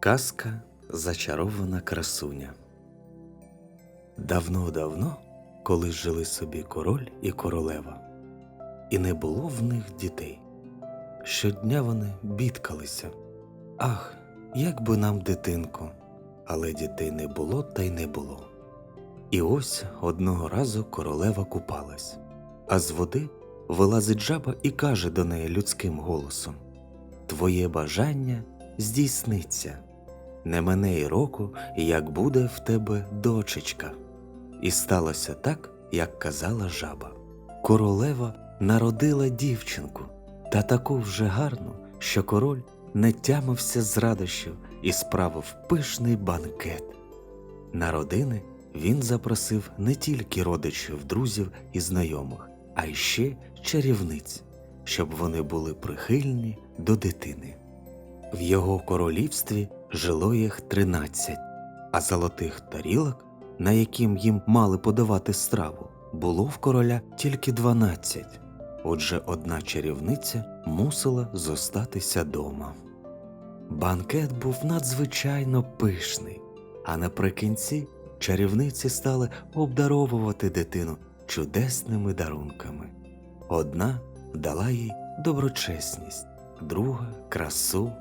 Казка Зачарована красуня. Давно-давно, коли жили собі король і королева, і не було в них дітей. Щодня вони бідкалися. Ах, як би нам дитинку, але дітей не було та й не було. І ось одного разу королева купалась, а з води вилазить жаба і каже до неї людським голосом Твоє бажання здійсниться. Не мене й року, як буде в тебе дочечка. І сталося так, як казала жаба. Королева народила дівчинку, та таку вже гарну, що король не тямився з радощів і справив пишний банкет. На родини він запросив не тільки родичів, друзів і знайомих, а й ще чарівниць, щоб вони були прихильні до дитини. В його королівстві жило їх тринадцять, а золотих тарілок, на яким їм мали подавати страву, було в короля тільки дванадцять. Отже, одна чарівниця мусила зостатися дома. Банкет був надзвичайно пишний, а наприкінці чарівниці стали обдаровувати дитину чудесними дарунками. Одна дала їй доброчесність, друга красу,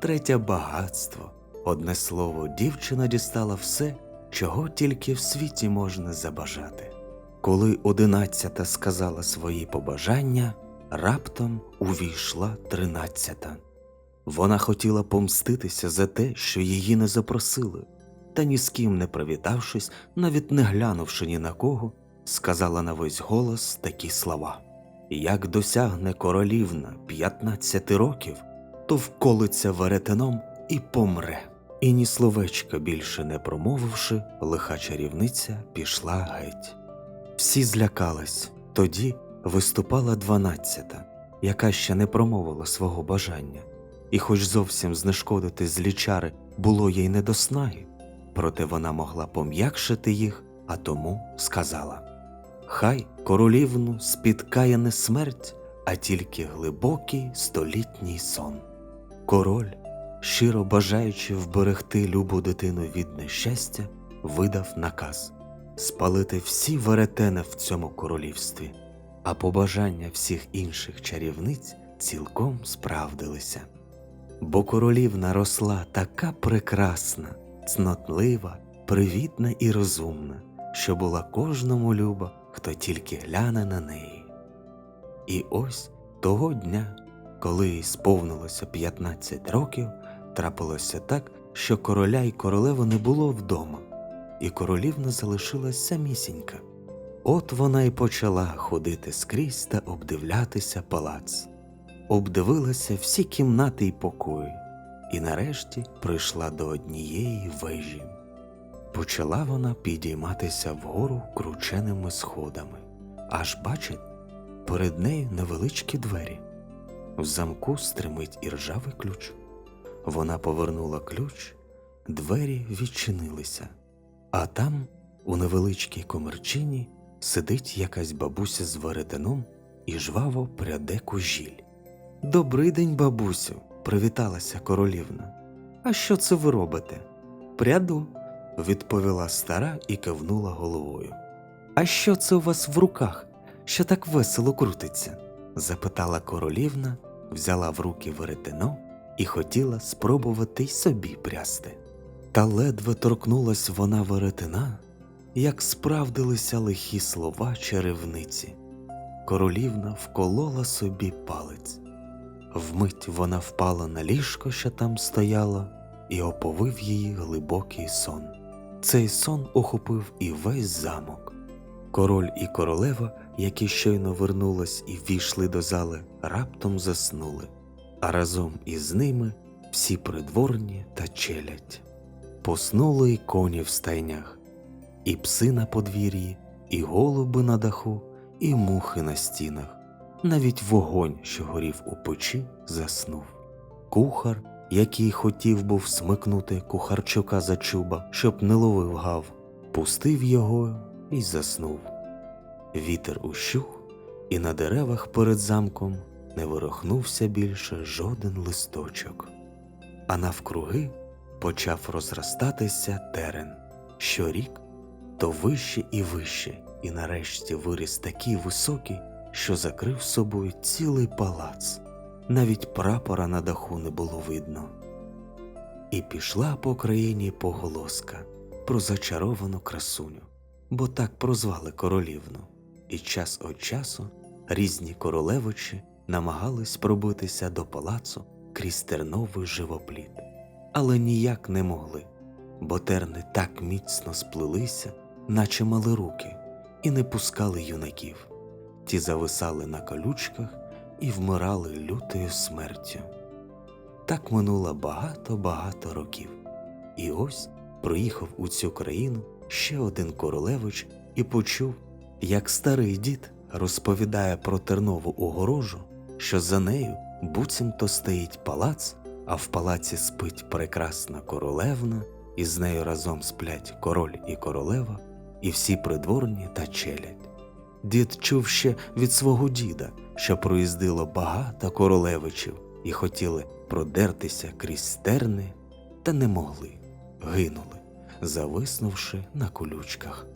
третя багатство. Одне слово, дівчина дістала все, чого тільки в світі можна забажати. Коли одинадцята сказала свої побажання, раптом увійшла тринадцята. Вона хотіла помститися за те, що її не запросили, та ні з ким не привітавшись, навіть не глянувши ні на кого, сказала на весь голос такі слова Як досягне королівна 15 років, то вколиться веретеном і помре. І ні словечка більше не промовивши, лиха чарівниця пішла геть. Всі злякались. Тоді виступала дванадцята, яка ще не промовила свого бажання, і, хоч зовсім знешкодити злі чари було їй не до снаги, проте вона могла пом'якшити їх, а тому сказала Хай королівну спіткає не смерть, а тільки глибокий столітній сон. Король, щиро бажаючи вберегти любу дитину від нещастя, видав наказ спалити всі веретени в цьому королівстві, а побажання всіх інших чарівниць цілком справдилися. Бо королівна росла така прекрасна, цнотлива, привітна і розумна, що була кожному люба, хто тільки гляне на неї. І ось того дня, коли їй сповнилося 15 років, трапилося так, що короля й королеви не було вдома і королівна залишилась самісінька. От вона й почала ходити скрізь та обдивлятися палац, обдивилася всі кімнати й покої, і нарешті прийшла до однієї вежі. Почала вона підійматися вгору крученими сходами, аж бачить, перед нею невеличкі двері. В замку стримить іржавий ключ. Вона повернула ключ, двері відчинилися. А там, у невеличкій комерчині, сидить якась бабуся з веретеном і жваво пряде кужіль. Добрий день, бабусю, привіталася королівна. А що це ви робите? Пряду, відповіла стара і кивнула головою. А що це у вас в руках, що так весело крутиться? запитала королівна, взяла в руки веретено і хотіла спробувати й собі прясти. Та ледве торкнулась вона веретена, як справдилися лихі слова чарівниці. Королівна вколола собі палець. Вмить вона впала на ліжко, що там стояло, і оповив її глибокий сон. Цей сон охопив і весь замок. Король і королева, які щойно вернулись і ввійшли до зали, раптом заснули, а разом із ними всі придворні та челядь. Поснули й коні в стайнях, і пси на подвір'ї, і голуби на даху, і мухи на стінах, навіть вогонь, що горів у печі, заснув. Кухар, який хотів був смикнути кухарчука за чуба, щоб не ловив гав, пустив його і заснув. Вітер ущух, і на деревах перед замком не ворохнувся більше жоден листочок, а навкруги почав розростатися терен. Щорік то вище і вище, і нарешті виріс такий високий, що закрив собою цілий палац. Навіть прапора на даху не було видно. І пішла по країні поголоска про зачаровану красуню, бо так прозвали королівну. І час від часу різні королевичі намагались пробитися до палацу крізь терновий живопліт, але ніяк не могли, бо терни так міцно сплелися, наче мали руки, і не пускали юнаків. Ті зависали на колючках і вмирали лютою смертю. Так минуло багато-багато років. І ось приїхав у цю країну ще один королевич і почув, як старий дід розповідає про тернову огорожу, що за нею буцімто стоїть палац, а в палаці спить прекрасна королевна, і з нею разом сплять король і королева, і всі придворні та челядь. Дід чув ще від свого діда, що проїздило багато королевичів і хотіли продертися крізь стерни, та не могли, гинули, зависнувши на колючках.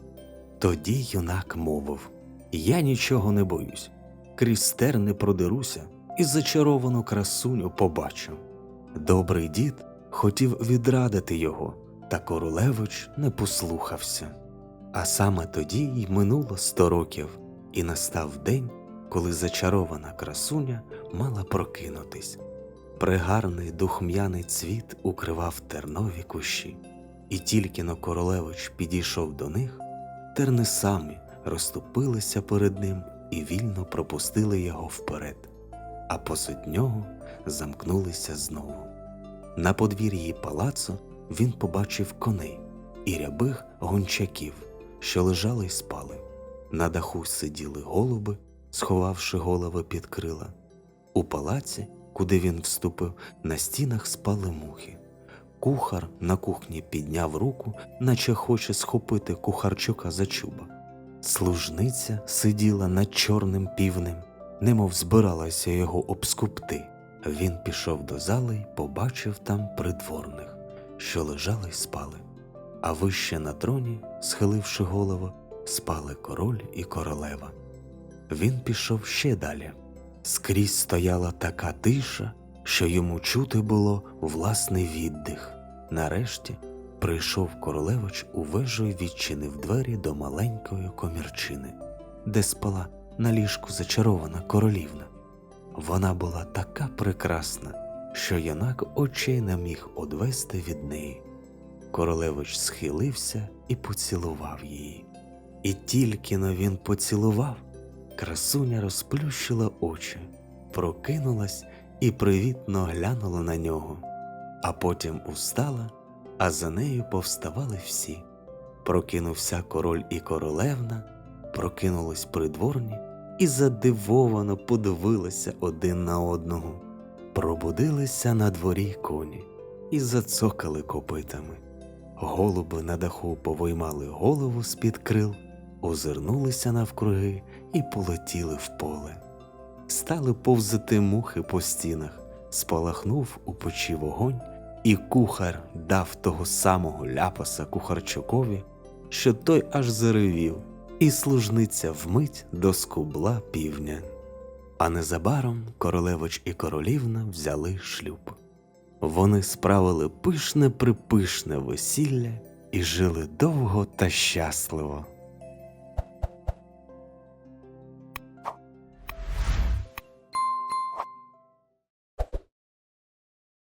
Тоді юнак мовив Я нічого не боюсь, крізь стерни продеруся і зачаровану красуню побачу. Добрий дід хотів відрадити його, та королевич не послухався. А саме тоді й минуло сто років, і настав день, коли зачарована красуня мала прокинутись. Пригарний духм'яний цвіт укривав тернові кущі, і тільки но королевич підійшов до них, терни самі розступилися перед ним і вільно пропустили його вперед, а посеред нього замкнулися знову. На подвір'ї палацу він побачив коней і рябих гончаків, що лежали й спали. На даху сиділи голуби, сховавши голови під крила. У палаці, куди він вступив, на стінах спали мухи. Кухар на кухні підняв руку, наче хоче схопити кухарчука за чуба. Служниця сиділа над чорним півнем, немов збиралася його обскупти. Він пішов до зали й побачив там придворних, що лежали й спали. А вище на троні, схиливши голову, спали король і королева. Він пішов ще далі. Скрізь стояла така тиша, що йому чути було власний віддих. Нарешті прийшов королевич у вежу й відчинив двері до маленької комірчини, де спала на ліжку зачарована королівна. Вона була така прекрасна, що юнак очей не міг одвести від неї. Королевич схилився і поцілував її. І тільки но він поцілував, красуня розплющила очі, прокинулась і привітно глянула на нього, а потім устала, а за нею повставали всі. Прокинувся король і королевна, прокинулись придворні і задивовано подивилися один на одного. Пробудилися на дворі коні і зацокали копитами. Голуби на даху повиймали голову з-під крил, озирнулися навкруги і полетіли в поле. Стали повзати мухи по стінах, спалахнув у печі вогонь, і кухар дав того самого ляпаса кухарчукові, що той аж заревів, і служниця вмить доскубла півня. А незабаром королевич і королівна взяли шлюб. Вони справили пишне припишне весілля і жили довго та щасливо.